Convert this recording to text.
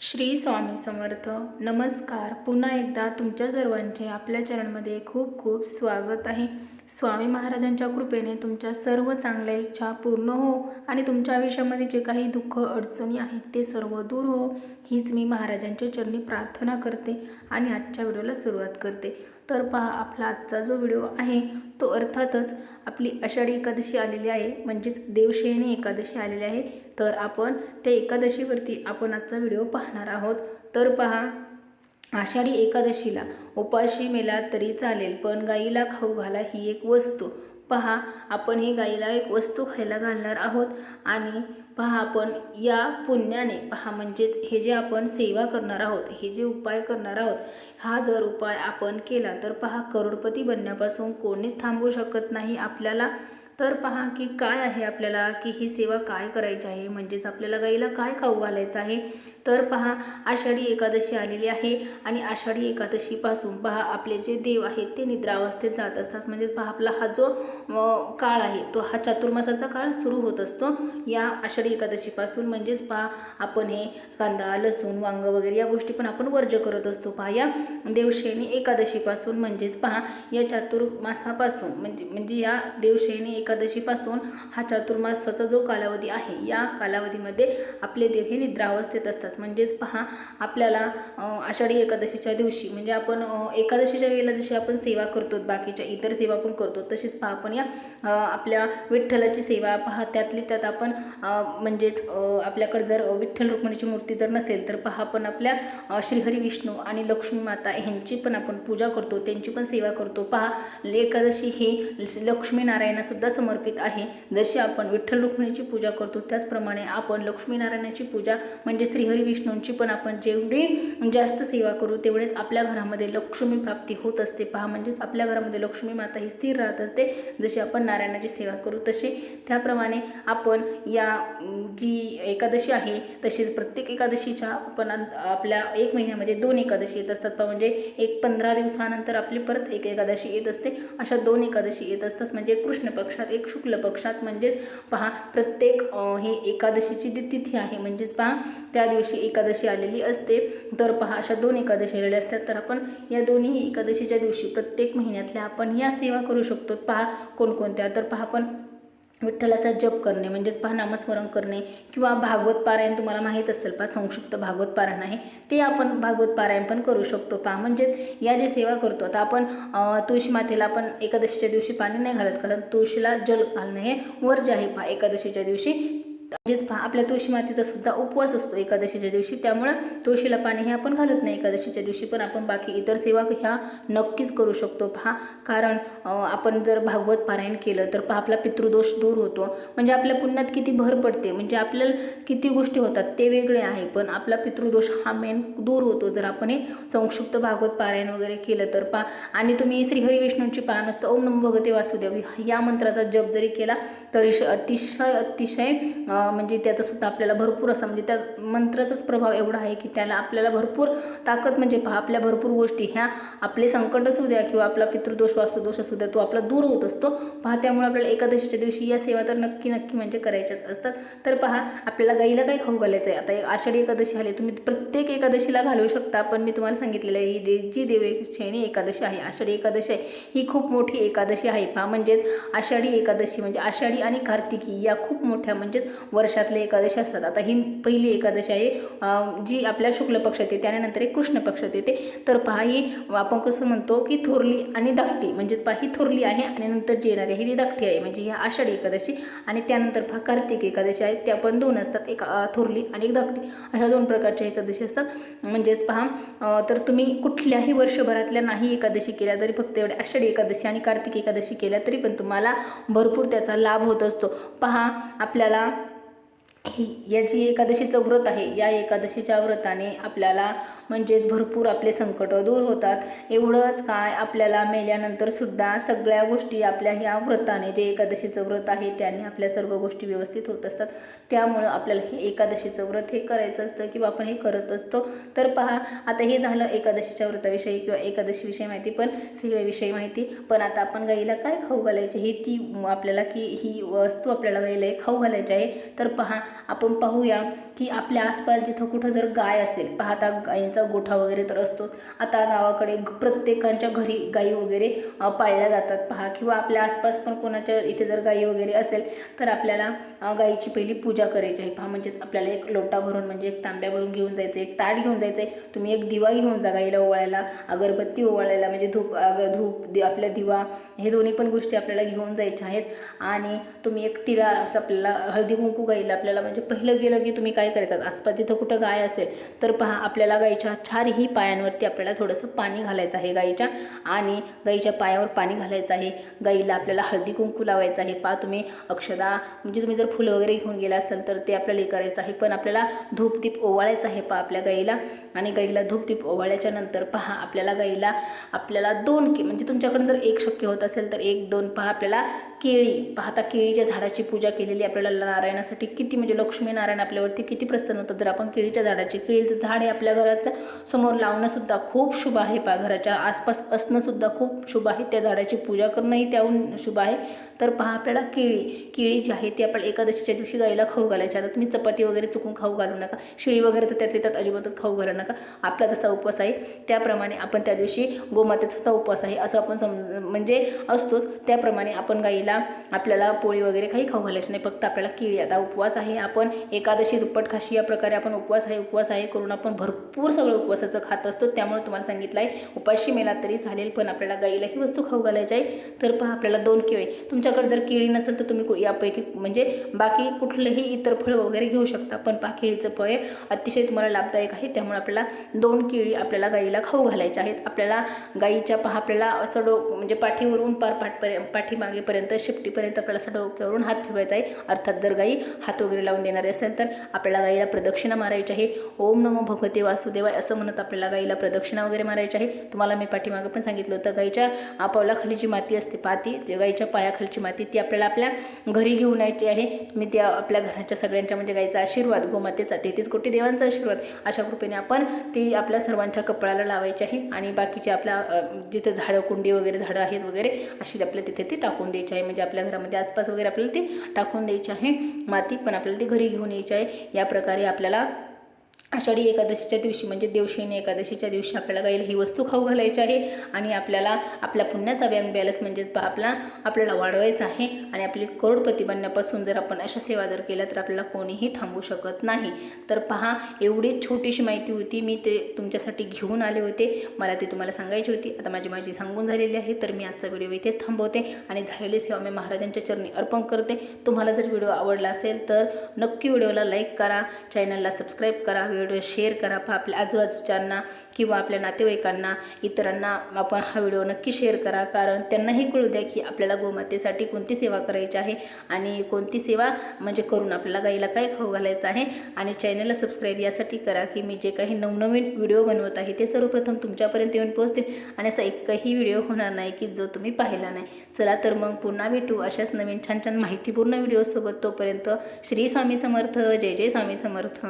श्री स्वामी समर्थ. नमस्कार. पुन्हा एकदा तुमच्या सर्वांचे आपल्या चॅनलमध्ये खूप खूप स्वागत आहे. स्वामी महाराजांच्या कृपेने तुमच्या सर्व चांगल्या इच्छा पूर्ण हो आणि तुमच्या आयुष्यामध्ये जे काही दुःख अडचणी आहेत ते सर्व दूर हो. हीच मी महाराजांच्या चरणी प्रार्थना करते आणि आजच्या व्हिडिओला सुरुवात करते. तर पहा आपला आजचा जो व्हिडिओ आहे तो अर्थातच आपली आषाढी एकादशी आलेली आहे. म्हणजेच देवशयनी एकादशी आलेली आहे. तर आपण त्या एकादशीवरती आपण आजचा व्हिडिओ पाहणार आहोत. तर पहा आषाढी एकादशीला उपाशी मेला तरी चालेल पण गाईला खाऊ घाला ही एक वस्तू. पहा आपण ही गाईला एक वस्तू खायला घालणार आहोत आणि पहा आपण या पुण्याने पहा म्हणजेच हे जे आपण सेवा करणार आहोत हे जे उपाय करणार आहोत हा जर उपाय आपण केला तर पहा करोडपती बनण्यापासून कोणीच थांबवू शकत नाही आपल्याला. तर पहा की काय आहे आपल्याला की ही सेवा काय करायची आहे म्हणजेच आपल्याला गाईला काय खाऊ घालायचं आहे तर पहा आषाढी एकादशी आलेली आहे आणि आषाढी एकादशीपासून पहा आपले जे देव आहेत ते निद्रावस्थेत जात असतात. म्हणजेच पहा आपला हा जो काळ आहे तो हा चातुर्मासाचा काळ सुरू होत असतो. या आषाढी एकादशीपासून म्हणजेच पहा आपण हे कांदा लसूण वांग वगैरे या गोष्टी पण आपण वर्ज करत असतो. पहा या देवशयनी एकादशीपासून म्हणजेच पहा या चातुर्मासापासून म्हणजे म्हणजे या देवशयनी एकादशीपासून हा चातुर्मासाचा जो कालावधी आहे या कालावधीमध्ये आपले देव हे निद्रावस्थेत असतात. म्हणजेच पहा आपल्याला आषाढी एकादशीच्या दिवशी म्हणजे आपण एकादशीच्या वेळेला जशी आपण सेवा करतो बाकीच्या इतर सेवा पण करतो तशीच पहा आपण या आपल्या विठ्ठलाची सेवा पहा. त्यातली त्यात आपण म्हणजेच आपल्याकडे जर विठ्ठल रुक्मिणीची मूर्ती जर नसेल तर पहा आपण आपल्या श्रीहरी विष्णू आणि लक्ष्मी माता ह्यांची पण आपण पूजा करतो त्यांची पण सेवा करतो. पहा एकादशी ही लक्ष्मीनारायणासुद्धा समर्पित आहे. जशी आपण विठ्ठल रुक्मिणीची पूजा करतो त्याचप्रमाणे आपण लक्ष्मीनारायणाची पूजा म्हणजे श्रीहरी विष्णूंची पण आपण जेवढी जास्त सेवा करू तेवढेच आपल्या घरामध्ये लक्ष्मी प्राप्ती होत असते. पहा म्हणजेच आपल्या घरामध्ये लक्ष्मी माता ही स्थिर राहत असते जशी आपण नारायणाची सेवा करू तसे त्याप्रमाणे आपण या जी एकादशी आहे तशीच प्रत्येक एकादशीच्या आपण आपल्या एक महिन्यामध्ये दोन एकादशी येत असतात. पहा म्हणजे एक पंधरा दिवसानंतर आपली परत एक एकादशी येत असते. अशा दोन एकादशी येत असतात म्हणजे कृष्ण पक्षात एक शुक्ल पक्षात. म्हणजेच पहा प्रत्येक हे एकादशीची जी तिथी आहे म्हणजेच पहा त्या दिवशी एकादशी आलेली असते. तर पहा अशा दोन एकादशी आलेल्या असतात. तर आपण या दोन्ही एकादशीच्या दिवशी प्रत्येक महिन्यातल्या आपण या सेवा करू शकतो. पहा कोणकोणत्या? तर पहा आपण विठ्ठलाचा जप करणे म्हणजेच पहा नामस्मरण करणे किंवा भागवत पारायण तुम्हाला माहीत असेल. पहा संक्षिप्त भागवत पारायण आहे. ते आपण भागवत पारायण पण करू शकतो. पहा म्हणजेच या जे सेवा करतो आता आपण तुळशी मातेला आपण एकादशीच्या दिवशी पाणी नाही घालत. कारण तुळशीला जल घालणं हे वर्ज आहे पहा एकादशीच्या दिवशी. म्हणजेच पहा आपल्या तुळशी मातेचा सुद्धा उपवास असतो एकादशीच्या दिवशी. त्यामुळं तुळशीला पाणी हे आपण घालत नाही एकादशीच्या दिवशी पण आपण बाकी इतर सेवा ह्या नक्कीच करू शकतो. पहा कारण आपण जर भागवत पारायण केलं तर पहा आपला पितृदोष दूर होतो. म्हणजे आपल्या पुण्यात किती भर पडते. म्हणजे आपल्याला किती गोष्टी होतात ते वेगळे आहे पण आपला पितृदोष हा मेन दूर होतो. जर आपण हे संक्षिप्त भागवत पारायण वगैरे केलं तर पहा आणि तुम्ही श्रीहरी विष्णूंची पान असतं ओम नम भगते वासुदेव या मंत्राचा जप जरी केला तरी श- अतिशय अतिशय म्हणजे त्याचा सुद्धा आपल्याला भरपूर असा म्हणजे त्या मंत्राचाच प्रभाव एवढा आहे की त्याला आपल्याला भरपूर ताकद म्हणजे पहा आपल्या भरपूर गोष्टी ह्या आपले संकट असू द्या किंवा आपला पितृदोष वास्तुदोष असू द्या तो आपला दूर होत असतो. पहा त्यामुळे आपल्याला एकादशीच्या दिवशी या सेवा तर नक्की नक्की म्हणजे करायच्याच असतात. तर पहा आपल्याला गाईला काही खाऊ घालायचं आहे आता एक आषाढी एकादशी आली तुम्ही प्रत्येक एकादशीला घालू शकता पण मी तुम्हाला सांगितलेलं आहे ही दे जी देवीक्षयणी एकादशी आहे आषाढी एकादशी आहे ही खूप मोठी एकादशी आहे. पहा म्हणजेच आषाढी एकादशी म्हणजे आषाढी आणि कार्तिकी या खूप मोठ्या म्हणजेच वर्षातले एकादशी असतात. आता ही पहिली एकादशी आहे जी आपल्या शुक्ल पक्षात येते त्यानंतर एक कृष्ण पक्षात येते. तर पहा ही आपण कसं म्हणतो की थोरली आणि धाकटी म्हणजेच पहा ही थोरली आहे आणि नंतर जी येणारी आहे ती धाकटी आहे. म्हणजे ही आषाढी एकादशी आणि त्यानंतर पहा कार्तिक एकादशी आहे. त्या पण दोन असतात एक थोरली आणि एक धाकटी. अशा दोन प्रकारच्या एकादशी असतात. म्हणजेच पहा तर तुम्ही कुठल्याही वर्षभरातल्या नाही एकादशी केल्या तरी फक्त एवढ्या आषाढी एकादशी आणि कार्तिक एकादशी केल्या तरी पण तुम्हाला भरपूर त्याचा लाभ होत असतो. पहा आपल्याला ही या जी एकादशीचं व्रत आहे. या एकादशीच्या व्रताने आपल्याला म्हणजेच भरपूर आपले संकट दूर होतात. एवढंच काय आपल्याला मेल्यानंतर सुद्धा सगळ्या गोष्टी आपल्या ह्या व्रताने जे एकादशीचं व्रत आहे त्याने आपल्या सर्व गोष्टी व्यवस्थित होत असतात. त्यामुळं आपल्याला हे एकादशीचं व्रत हे करायचं असतं किंवा आपण हे करत असतो. तर पहा आता हे झालं एकादशीच्या व्रताविषयी किंवा एकादशीविषयी माहिती पण सेवेविषयी माहिती. पण आता आपण गाईला काय खाऊ घालायचे? हे ती आपल्याला की ही वस्तू आपल्याला गाईला खाऊ घालायची आहे. तर पहा आपण पाहूया की आपल्या आसपास जिथं कुठं जर गाय असेल पाहता गायींचा गोठा वगैरे तर असतो. आता गावाकडे प्रत्येकांच्या घरी गाई वगैरे पाळल्या जातात. पहा किंवा आपल्या आसपास पण कोणाच्या इथे जर गाई वगैरे असेल तर आपल्याला गाईची पहिली पूजा करायची आहे. पहा म्हणजेच आपल्याला एक लोटा भरून म्हणजे एक तांब्या भरून घेऊन जायचं एक ताट घेऊन जायचं आहे तुम्ही एक दिवा घेऊन जा गाईला ओवाळायला अगरबत्ती ओवाळायला म्हणजे धूप धूप दि आपला दिवा हे दोन्ही पण गोष्टी आपल्याला घेऊन जायच्या आहेत. आणि तुम्ही एक टिळा असं आपल्याला हळदी कुंकू गाईला आपल्याला म्हणजे पहिलं गेलं की तुम्ही काय करायचं आसपास जिथं कुठं गाय असेल तर पहा आपल्याला गाईच्या चारही पायांवरती आपल्याला थोडंसं पाणी घालायचं आहे गाईच्या. आणि गाईच्या पायावर पाणी घालायचं आहे. गाईला आपल्याला हळदी कुंकू लावायचं आहे. पहा तुम्ही अक्षदा म्हणजे तुम्ही जर फुलं वगैरे घेऊन गेला असाल तर ते आपल्याला हे करायचं आहे. पण आपल्याला धूपदीप ओवाळायचं आहे पहा आपल्या गाईला. आणि गाईला धूप दीप नंतर पहा आपल्याला गाईला आपल्याला दोन कि म्हणजे तुमच्याकडून जर एक शक्य होत असेल तर एक दोन पहा आपल्याला केळी पाहता केळीच्या झाडाची पूजा केलेली आपल्याला नारायणासाठी. किती म्हणजे लक्ष्मी नारायण आपल्यावरती किती प्रसन्न होतं जर आपण केळीच्या झाडाची केळीचं झाड हे आपल्या घराच्या समोर लावणंसुद्धा खूप शुभ आहे. पा घराच्या आसपास असणंसुद्धा खूप शुभ आहे. त्या झाडाची पूजा करणंही त्याहून शुभ आहे. तर पहा आपल्याला केळी केळी जी आहे ती आपण एकादशीच्या दिवशी गाईला खाऊ घालायची. आता तुम्ही चपाती वगैरे चुकून खाऊ घालू नका. शिळी वगैरे तर त्यातली त्यात अजिबातच खाऊ घालू नका. आपला जसा उपवास आहे त्याप्रमाणे आपण त्या दिवशी गोमातेचा सुद्धा उपवास आहे असं आपण सम म्हणजे असतोच. त्याप्रमाणे आपण गाईला आपल्याला पोळी वगैरे काही खाऊ घालायची नाही. फक्त आपल्याला केळी. आता उपवास आहे आपण एकादशी दुप्पट खाशी या प्रकारे आपण उपवास आहे उपवास आहे करून आपण भरपूर सगळं उपवासाचं खात असतो. त्यामुळे तुम्हाला सांगितलं आहे उपाशी मेला तरी चालेल पण आपल्याला गाईला ही वस्तू खाऊ घालायची आहे. तर पहा आपल्याला दोन केळी. तुमच्या तुमच्याकडे जर केळी नसेल तर तुम्ही कु- यापैकी म्हणजे बाकी कुठलंही इतर फळ वगैरे घेऊ शकता. पण पा केळीचं फळ हे अतिशय तुम्हाला लाभदायक आहे. त्यामुळे आपल्याला दोन केळी आपल्याला गाईला खाऊ घालायच्या आहेत. आपल्याला गाईच्या पहा आपल्याला असं डो म्हणजे पाठीवरून पार पाठपर्यंत पाठीमागेपर्यंत शेपटीपर्यंत आपल्याला असं डोक्यावरून हात फिरवायचा आहे. अर्थात जर गाई हात वगैरे लावून देणारी असेल तर आपल्याला गाईला प्रदक्षिणा मारायची आहे. ओम नमो भगवते वासुदेवाय असं म्हणत आपल्याला गाईला प्रदक्षिणा वगैरे मारायची आहे. तुम्हाला मी पाठीमागं पण सांगितलं होतं गाईच्या पावलाखाली जी माती असते पाती गाईच्या पायाखालची माती ती आपल्याला आपल्या घरी घेऊन यायची आहे. तुम्ही त्या आपल्या घराच्या सगळ्यांच्या म्हणजे गाईचा आशीर्वाद गोमातेचा तेहतीस कोटी देवांचा आशीर्वाद अशा कृपेने आपण ती आपल्या सर्वांच्या कपडाला लावायची आहे. आणि बाकीचे आपल्या जिथं जिथे झाडं कुंडी वगैरे झाडं आहेत वगैरे अशी आपल्या तिथे ती टाकून द्यायची आहे. म्हणजे आपल्या घरामध्ये आसपास वगैरे आपल्याला ती टाकून द्यायची आहे. माती पण आपल्याला ती घरी घेऊन यायची आहे. या प्रकारे आपल्याला आषाढी एकादशीच्या दिवशी म्हणजे देवशयनी एकादशीच्या दिवशी आपल्याला गाईल ही वस्तू खाऊ घालायची आहे आणि आपल्याला आपल्या पुण्याचा बँक बॅलन्स म्हणजेच आपला आपल्याला वाढवायचा आहे आणि आपली करोडपती बनण्यापासून जर आपण अशा सेवा जर केल्या तर आपल्याला कोणीही थांबू शकत नाही. तर पहा एवढी छोटीशी माहिती होती. मी ते तुमच्यासाठी घेऊन आले होते. मला ती तुम्हाला सांगायची होती. आता माझी माझी सांगून झालेली आहे. तर मी आजचा व्हिडिओ इथेच थांबवते आणि झालेली सेवा मी महाराजांच्या चरणी अर्पण करते. तुम्हाला जर व्हिडिओ आवडला असेल तर नक्की व्हिडिओला लाईक करा. चॅनलला सबस्क्राईब करा. व्हिडिओ शेअर करा. पहा आपल्या आजूबाजूच्यांना किंवा आपल्या नातेवाईकांना इतरांना आपण हा व्हिडिओ नक्की शेअर करा. कारण त्यांनाही कळू द्या की आपल्याला गोमातेसाठी कोणती सेवा करायची आहे आणि कोणती सेवा म्हणजे करून आपल्याला गाईला काय खाऊ घालायचं आहे. आणि चॅनलला सबस्क्राईब यासाठी करा की मी जे काही नवनवीन व्हिडिओ बनवत आहे ते सर्वप्रथम तुमच्यापर्यंत येऊन पोहोचतील. आणि असा एकही व्हिडिओ होणार नाही की जो तुम्ही पाहिला नाही. चला तर मग पुन्हा भेटू अशाच नवीन छान छान माहितीपूर्ण व्हिडिओसोबत. तोपर्यंत श्री स्वामी समर्थ. जय जय स्वामी समर्थ.